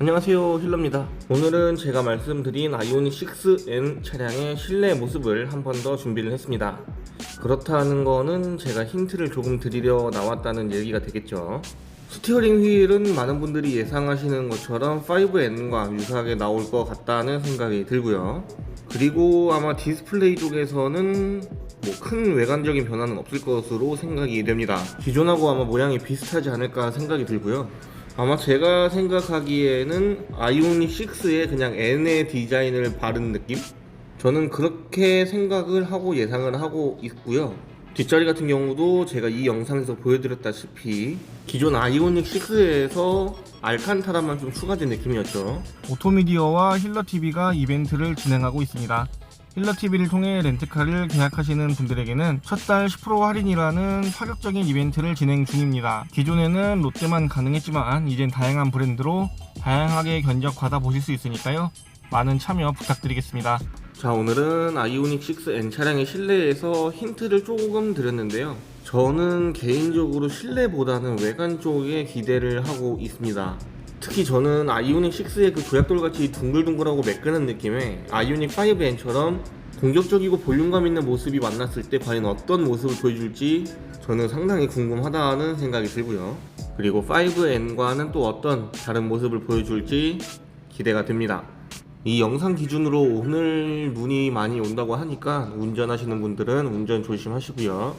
안녕하세요 힐러입니다. 오늘은 제가 말씀드린 아이오닉 6N 차량의 실내 모습을 한 번 더 준비를 했습니다. 그렇다는 거는 제가 힌트를 조금 드리려 나왔다는 얘기가 되겠죠. 스티어링 휠은 많은 분들이 예상하시는 것처럼 5N과 유사하게 나올 것 같다는 생각이 들고요. 그리고 아마 디스플레이 쪽에서는 뭐 큰 외관적인 변화는 없을 것으로 생각이 됩니다. 기존하고 아마 모양이 비슷하지 않을까 생각이 들고요 아마 제가 생각하기에는 아이오닉 6의 그냥 N의 디자인을 바른 느낌? 저는 그렇게 생각을 하고 예상을 하고 있고요. 뒷자리 같은 경우도 제가 이 영상에서 보여드렸다시피 기존 아이오닉 6에서 알칸타라만 좀 추가된 느낌이었죠. 오토미디어와 힐러TV가 이벤트를 진행하고 있습니다. 힐러TV를 통해 렌트카를 계약하시는 분들에게는 첫 달 10% 할인이라는 파격적인 이벤트를 진행 중입니다. 기존에는 롯데만 가능했지만 이젠 다양한 브랜드로 다양하게 견적 받아 보실 수 있으니까요. 많은 참여 부탁드리겠습니다. 자 오늘은 아이오닉 6N 차량의 실내에서 힌트를 조금 드렸는데요 저는 개인적으로 실내보다는 외관 쪽에 기대를 하고 있습니다 특히 저는 아이오닉 6의 그 조약돌같이 둥글둥글하고 매끈한 느낌에 아이오닉 5N처럼 공격적이고 볼륨감 있는 모습이 만났을 때 과연 어떤 모습을 보여줄지 저는 상당히 궁금하다는 생각이 들고요 그리고 5N과는 또 어떤 다른 모습을 보여줄지 기대가 됩니다 이 영상 기준으로 오늘 눈이 많이 온다고 하니까 운전하시는 분들은 운전 조심하시고요.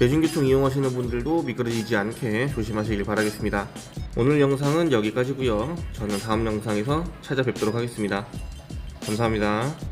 대중교통 이용하시는 분들도 미끄러지지 않게 조심하시길 바라겠습니다. 오늘 영상은 여기까지고요. 저는 다음 영상에서 찾아뵙도록 하겠습니다. 감사합니다.